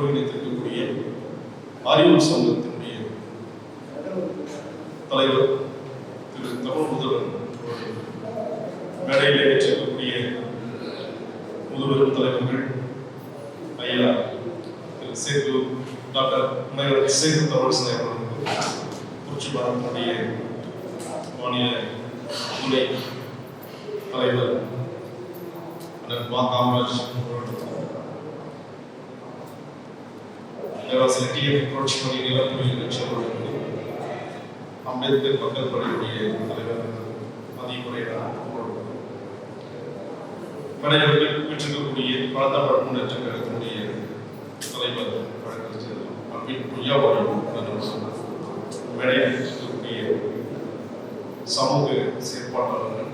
ஒருங்கிணைத்திருக்கக்கூடிய அறிவு சங்கத்தினுடைய தலைவர் திரு தமிழ் முதல்வன் மேடையில் ஏற்றிருக்கக்கூடிய முதல்வர் தலைவர்கள் ஐயா திரு சேது டாக்டர் முனைவர் சேது தமிழ்சனை அவர்களுக்கு குறிச்சி பாரதனுடைய மாநில துணை தலைவர் காமராஜ் அவர்களுக்கு பேராசிரியர் டி எஃப் புரட்சி மணி நிலப்பொழி நிகழ்ச்சி அவர்களுக்கு அம்பேத்கர் மக்கள் படையுடைய தலைவர் மதிப்புரையாளர் மேடையில் பெற்றிருக்கக்கூடிய பழத்தமிழ் முன்னேற்ற கழகத்தினுடைய தலைவர் வழக்கறிஞர் அன்பின் பொய்யாவாடி மேடையில் பெற்றிருக்கக்கூடிய சமூக செயற்பாட்டாளர்கள்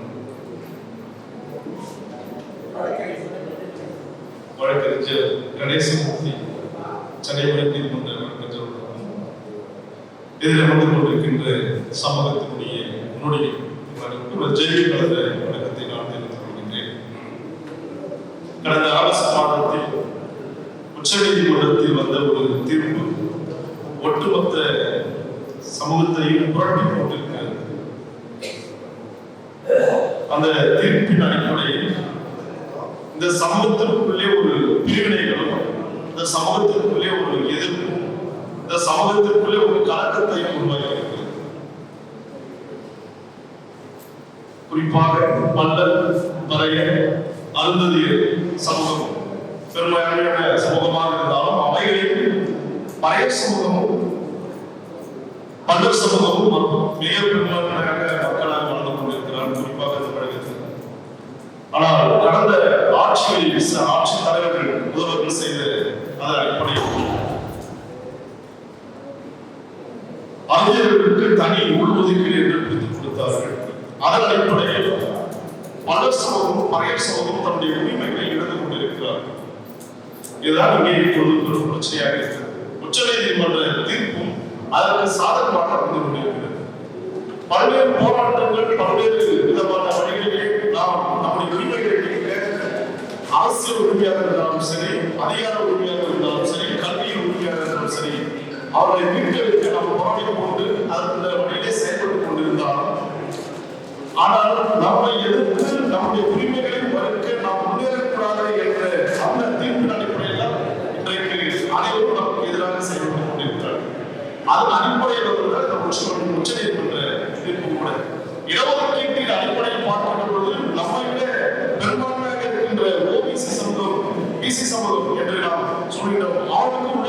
வழக்கறிஞர் கணேசமூர்த்தி சென்னை உயர் நீதிமன்ற இதில் வந்து கொண்டிருக்கின்ற சமூகத்தினுடைய முன்னோடிகள் ஜெயலலிதா கலந்த வழக்கத்தை நான் தெரிவித்துக் கொள்கின்றேன். கடந்த ஆகஸ்ட் மாதத்தில் உச்சநீதிமன்றத்தில் வந்த ஒரு தீர்ப்பு ஒட்டுமொத்த சமூகத்தையும் புரட்டி போட்டிருக்கிறது. அந்த தீர்ப்பின் அடிப்படையில் இந்த சமூகத்திற்குள்ளே ஒரு பிரிவினைகளும் இந்த சமூகத்திற்குள்ளே இந்த சமூகத்திற்குள்ளே ஒரு கலக்கத்தையும் உருவாக்கி குறிப்பாக பல்லர் பறைய அருந்ததியர் சமூகம். பெருமையான சமூகமாக இருந்தாலும் அவைகளில் பழைய சமூகமும் பல்லர் சமூகமும் மிக பெரும்பான்மையாக மக்களாக வாழ்ந்து கொண்டிருக்கிறார் குறிப்பாக இந்த ஆனால் கடந்த ஆட்சியில் ச- ஆட்சி தலைவர்கள் முதல்வர்கள் செய்த அதன் அடிப்படையில் அறிஞர்களுக்கு தனி உள்ஒதுக்கீடு என்று பிரித்து கொடுத்தார்கள். அதன் அடிப்படையில் பல சமூகமும் பழைய சமூகம் தன்னுடைய உரிமைகளை இழந்து கொண்டிருக்கிறார்கள் இதுதான் இங்கே இப்பொழுது பெரும் பிரச்சனையாக இருக்கிறது. உச்ச நீதிமன்ற தீர்ப்பும் அதற்கு சாதகமாக வந்து கொண்டிருக்கிறது. பல்வேறு போராட்டங்கள் பல்வேறு விதமான வழிகளிலே நாம் நம்முடைய உரிமைகளை அரசியல் உரிமையாக இருந்தாலும் சரி அதிகார உரிமையாக இருந்தாலும் சரி கல்வியின் உரிமையாக இருந்தாலும் சரி அவர்களை மீட்க வைக்க நாம் போராடி கொண்டு அந்த வழியிலே செயல்பட்டுக் கொண்டிருந்தாலும் ஆனால் நம்மை எதிர்த்து நம்முடைய உரிமைகளை மறுக்க நாம் முன்னேறக்கூடாது என்ற அந்த தீர்ப்பின் அடிப்படையில் இன்றைக்கு அனைவரும் நமக்கு எதிராக செயல்பட்டுக் கொண்டிருக்கிறார்கள். அதன் அடிப்படையில் வந்து இந்த உச்ச நீதிமன்ற தீர்ப்பு கூட. இடஒதுக்கீட்டின் அடிப்படையில் பார்க்கின்ற பொழுது நம்மை விட பெரும்பான்மையாக இருக்கின்ற ஓபிசி சமூகம் பிசி சமூகம் என்று நாம் சொல்கிறோம் அவர்களுக்கு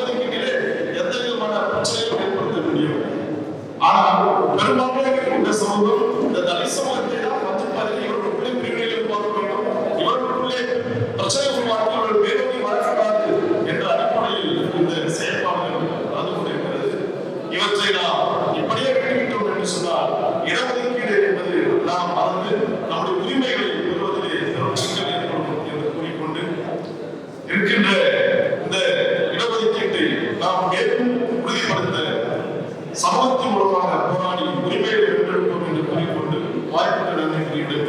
இந்த சமூகம் இந்த தலித் சமூகத்தை தான் வந்து பதில் இவர்களுக்குள்ளே பிரிவினைகள் உருவாக்க வேண்டும். இவர்களுக்குள்ளே பிரச்சனை உருவாக்கி இவர்கள் வேதனை வளர்க்கக்கூடாது என்ற அடிப்படையில் இந்த செயல்பாடுகள் நடந்து கொண்டிருக்கிறது இவற்றை நாம் இப்படியே விட்டுவிட்டோம் என்று சொன்னால் இடஒதுக்கீடு என்பது நாம் மறந்து நம்முடைய உரிமைகளை பெறுவதிலே பெரும் சிக்கல் ஏற்படும் என்று கூறிக்கொண்டு இருக்கின்ற പള്ളിയുടെ